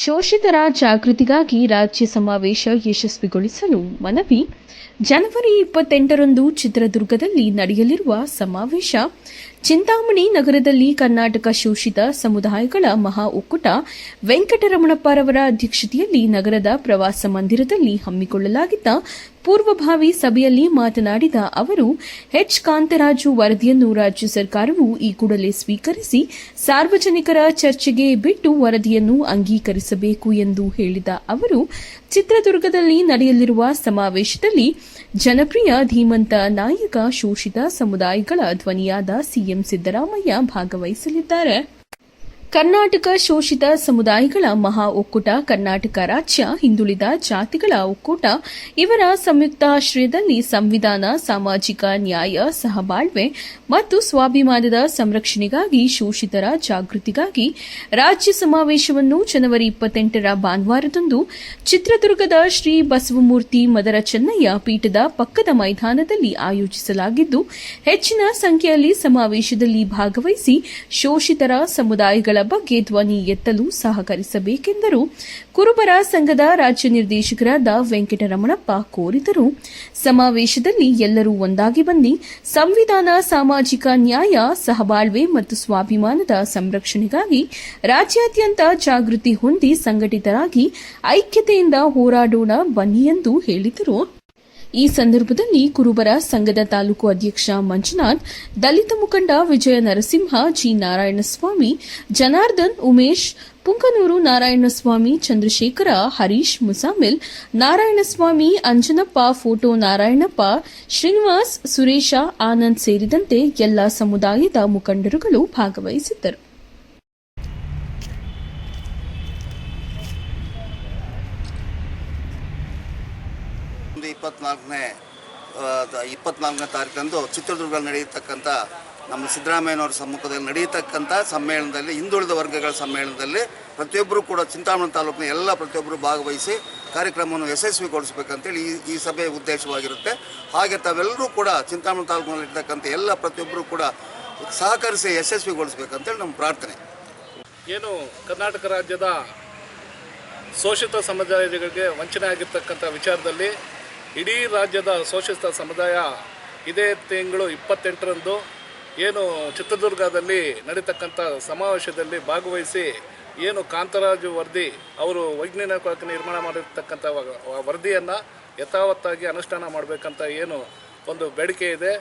ಶೋಷಿತರ ಜಾಗೃತಿಗಾಗಿ ರಾಜ್ಯ ಸಮಾವೇಶ ಯಶಸ್ವಿಗೊಳಿಸಲು ಮನವಿ. ಜನವರಿ ಇಪ್ಪತ್ತೆಂಟರಂದು ಚಿತ್ರದುರ್ಗದಲ್ಲಿ ನಡೆಯಲಿರುವ ಸಮಾವೇಶ. ಚಿಂತಾಮಣಿ ನಗರದಲ್ಲಿ ಕರ್ನಾಟಕ ಶೋಷಿತ ಸಮುದಾಯಗಳ ಮಹಾ ಒಕ್ಕೂಟ ವೆಂಕಟರಮಣಪ್ಪರವರ ಅಧ್ಯಕ್ಷತೆಯಲ್ಲಿ ನಗರದ ಪ್ರವಾಸ ಮಂದಿರದಲ್ಲಿ ಹಮ್ಮಿಕೊಳ್ಳಲಾಗಿದ್ದ ಪೂರ್ವಭಾವಿ ಸಭೆಯಲ್ಲಿ ಮಾತನಾಡಿದ ಅವರು, ಎಚ್. ಕಾಂತರಾಜು ವರದಿಯನ್ನು ರಾಜ್ಯ ಸರ್ಕಾರವು ಈ ಕೂಡಲೇ ಸ್ವೀಕರಿಸಿ ಸಾರ್ವಜನಿಕರ ಚರ್ಚೆಗೆ ಬಿಟ್ಟು ವರದಿಯನ್ನು ಅಂಗೀಕರಿಸಬೇಕು ಎಂದು ಹೇಳಿದ ಅವರು, ಚಿತ್ರದುರ್ಗದಲ್ಲಿ ನಡೆಯಲಿರುವ ಸಮಾವೇಶದಲ್ಲಿ ಜನಪ್ರಿಯ ಧೀಮಂತ ನಾಯಕ ಶೋಷಿತ ಸಮುದಾಯಗಳ ಧ್ವನಿಯಾದ ಸಿಎಂ ಸಿದ್ದರಾಮಯ್ಯ ಭಾಗವಹಿಸಲಿದ್ದಾರೆ. ಕರ್ನಾಟಕ ಶೋಷಿತ ಸಮುದಾಯಗಳ ಮಹಾ ಒಕ್ಕೂಟ, ಕರ್ನಾಟಕ ರಾಜ್ಯ, ಹಿಂದುಳಿದ ಜಾತಿಗಳ ಒಕ್ಕೂಟ, ಇವರ ಸಂಯುಕ್ತಾಶ್ರಯದಲ್ಲಿ ಸಂವಿಧಾನ, ಸಾಮಾಜಿಕ ನ್ಯಾಯ, ಸಹಬಾಳ್ವೆ ಮತ್ತು ಸ್ವಾಭಿಮಾನದ ಸಂರಕ್ಷಣೆಗಾಗಿ ಶೋಷಿತರ ಜಾಗೃತಿಗಾಗಿ ರಾಜ್ಯ ಸಮಾವೇಶವನ್ನು ಜನವರಿ ಇಪ್ಪತ್ತೆಂಟರ ಭಾನುವಾರದಂದು ಚಿತ್ರದುರ್ಗದ ಶ್ರೀ ಬಸವಮೂರ್ತಿ ಮದರ ಚೆನ್ನಯ್ಯ ಪೀಠದ ಪಕ್ಕದ ಮೈದಾನದಲ್ಲಿ ಆಯೋಜಿಸಲಾಗಿದ್ದು, ಹೆಚ್ಚಿನ ಸಂಖ್ಯೆಯಲ್ಲಿ ಸಮಾವೇಶದಲ್ಲಿ ಭಾಗವಹಿಸಿ ಶೋಷಿತರ ಸಮುದಾಯಗಳ ಬಗ್ಗೆ ಧ್ವನಿ ಎತ್ತಲು ಸಹಕರಿಸಬೇಕೆಂದರು. ಕುರುಬರ ಸಂಘದ ರಾಜ್ಯ ನಿರ್ದೇಶಕರಾದ ವೆಂಕಟರಮಣಪ್ಪ ಕೋರಿದರು. ಸಮಾವೇಶದಲ್ಲಿ ಎಲ್ಲರೂ ಒಂದಾಗಿ ಬಂದು ಸಂವಿಧಾನ, ಸಾಮಾಜಿಕ ನ್ಯಾಯ, ಸಹಬಾಳ್ವೆ ಮತ್ತು ಸ್ವಾಭಿಮಾನದ ಸಂರಕ್ಷಣೆಗಾಗಿ ರಾಜ್ಯಾದ್ಯಂತ ಜಾಗೃತಿ ಹೊಂದಿ ಸಂಘಟಿತರಾಗಿ ಐಕ್ಯತೆಯಿಂದ ಹೋರಾಡೋಣ ಬನ್ನಿ ಎಂದು ಹೇಳಿದರು. ಈ ಸಂದರ್ಭದಲ್ಲಿ ಕುರುಬರ ಸಂಘದ ತಾಲೂಕು ಅಧ್ಯಕ್ಷ ಮಂಜುನಾಥ್, ದಲಿತ ಮುಖಂಡ ವಿಜಯ ನರಸಿಂಹ, ಜಿ ನಾರಾಯಣಸ್ವಾಮಿ, ಜನಾರ್ದನ್ ಉಮೇಶ್, ಪುಂಕನೂರು ನಾರಾಯಣಸ್ವಾಮಿ, ಚಂದ್ರಶೇಖರ, ಹರೀಶ್ ಮುಸಾಮಿಲ್, ನಾರಾಯಣಸ್ವಾಮಿ, ಅಂಜನಪ್ಪ, ಫೋಟೋ ನಾರಾಯಣಪ್ಪ, ಶ್ರೀನಿವಾಸ್, ಸುರೇಶ, ಆನಂದ್ ಸೇರಿದಂತೆ ಎಲ್ಲ ಸಮುದಾಯದ ಮುಖಂಡರುಗಳು ಭಾಗವಹಿಸಿದ್ದರು. ಒಂದು ಇಪ್ಪತ್ನಾಲ್ಕನೇ ಇಪ್ಪತ್ನಾಲ್ಕನೇ ತಾರೀಕಂದು ಚಿತ್ರದುರ್ಗದಲ್ಲಿ ನಡೆಯತಕ್ಕಂಥ ನಮ್ಮ ಸಿದ್ದರಾಮಯ್ಯನವರ ಸಮ್ಮುಖದಲ್ಲಿ ನಡೆಯತಕ್ಕಂಥ ಸಮ್ಮೇಳನದಲ್ಲಿ, ಹಿಂದುಳಿದ ವರ್ಗಗಳ ಸಮ್ಮೇಳನದಲ್ಲಿ ಪ್ರತಿಯೊಬ್ಬರೂ ಕೂಡ ಚಿಂತಾಮಣಿ ತಾಲೂಕಿನ ಎಲ್ಲ ಪ್ರತಿಯೊಬ್ಬರು ಭಾಗವಹಿಸಿ ಕಾರ್ಯಕ್ರಮವನ್ನು ಯಶಸ್ವಿಗೊಳಿಸಬೇಕಂತೇಳಿ ಈ ಈ ಸಭೆಯ ಉದ್ದೇಶವಾಗಿರುತ್ತೆ. ಹಾಗೆ ತಾವೆಲ್ಲರೂ ಕೂಡ ಚಿಂತಾಮಣಿ ತಾಲೂಕಿನಲ್ಲಿರ್ತಕ್ಕಂಥ ಎಲ್ಲ ಪ್ರತಿಯೊಬ್ಬರೂ ಕೂಡ ಸಹಕರಿಸಿ ಯಶಸ್ವಿಗೊಳಿಸಬೇಕಂತೇಳಿ ನಮ್ಮ ಪ್ರಾರ್ಥನೆ. ಏನು ಕರ್ನಾಟಕ ರಾಜ್ಯದ ಶೋಷಿತ ಸಮುದಾಯಗಳಿಗೆ ವಂಚನೆ ಆಗಿರ್ತಕ್ಕಂಥ ವಿಚಾರದಲ್ಲಿ ಇಡೀ ರಾಜ್ಯದ ಶೋಷಿತ ಸಮುದಾಯ ಇದೇ ತಿಂಗಳು ಇಪ್ಪತ್ತೆಂಟರಂದು ಏನು ಚಿತ್ರದುರ್ಗದಲ್ಲಿ ನಡೀತಕ್ಕಂಥ ಸಮಾವೇಶದಲ್ಲಿ ಭಾಗವಹಿಸಿ ಏನು ಕಾಂತರಾಜು ವರದಿ, ಅವರು ವೈಜ್ಞಾನಿಕವಾಗಿ ನಿರ್ಮಾಣ ಮಾಡಿರ್ತಕ್ಕಂಥ ವರದಿಯನ್ನು ಯಥಾವತ್ತಾಗಿ ಅನುಷ್ಠಾನ ಮಾಡಬೇಕಂತ ಏನು ಒಂದು ಬೇಡಿಕೆ ಇದೆ.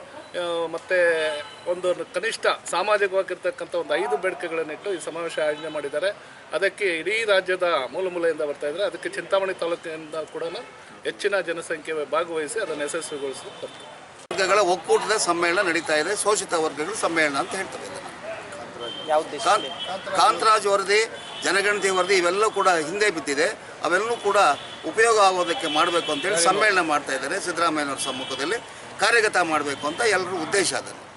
ಮತ್ತೆ ಒಂದು ಕನಿಷ್ಠ ಸಾಮಾಜಿಕವಾಗಿರ್ತಕ್ಕಂಥ ಒಂದು ಐದು ಬೇಡಿಕೆಗಳನ್ನಿಟ್ಟು ಈ ಸಮಾವೇಶ ಆಯೋಜನೆ ಮಾಡಿದ್ದಾರೆ. ಅದಕ್ಕೆ ಇಡೀ ರಾಜ್ಯದ ಮೂಲ ಮೂಲೆಯಿಂದ ಬರ್ತಾ ಇದ್ದಾರೆ. ಅದಕ್ಕೆ ಚಿಂತಾಮಣಿ ತಾಲೂಕಿನಿಂದ ಕೂಡ ಹೆಚ್ಚಿನ ಜನಸಂಖ್ಯೆ ಭಾಗವಹಿಸಿ ಅದನ್ನು ಯಶಸ್ವಿಗೊಳಿಸಿ ಬರ್ತಾರೆ. ವರ್ಗಗಳ ಒಕ್ಕೂಟದ ಸಮ್ಮೇಳನ ನಡೀತಾ ಇದೆ. ಶೋಷಿತ ವರ್ಗಗಳ ಸಮ್ಮೇಳನ ಅಂತ ಹೇಳ್ತಾರೆ. ಕಾಂತರಾಜ್ ವರದಿ ಜನಗಣತಿ ವರದಿ ಇವೆಲ್ಲ ಕೂಡ ಹಿಂದೆ ಬಿದ್ದಿದೆ. ಅವೆಲ್ಲವೂ ಕೂಡ ಉಪಯೋಗ ಆಗೋದಕ್ಕೆ ಮಾಡಬೇಕು ಅಂತೇಳಿ ಸಮ್ಮೇಳನ ಮಾಡ್ತಾ ಇದ್ದಾರೆ ಸಿದ್ದರಾಮಯ್ಯನವರ ಸಮ್ಮುಖದಲ್ಲಿ. ಕಾರ್ಯಗತ ಮಾಡಬೇಕು ಅಂತ ಎಲ್ಲರೂ ಉದ್ದೇಶ ಅದನ್ನು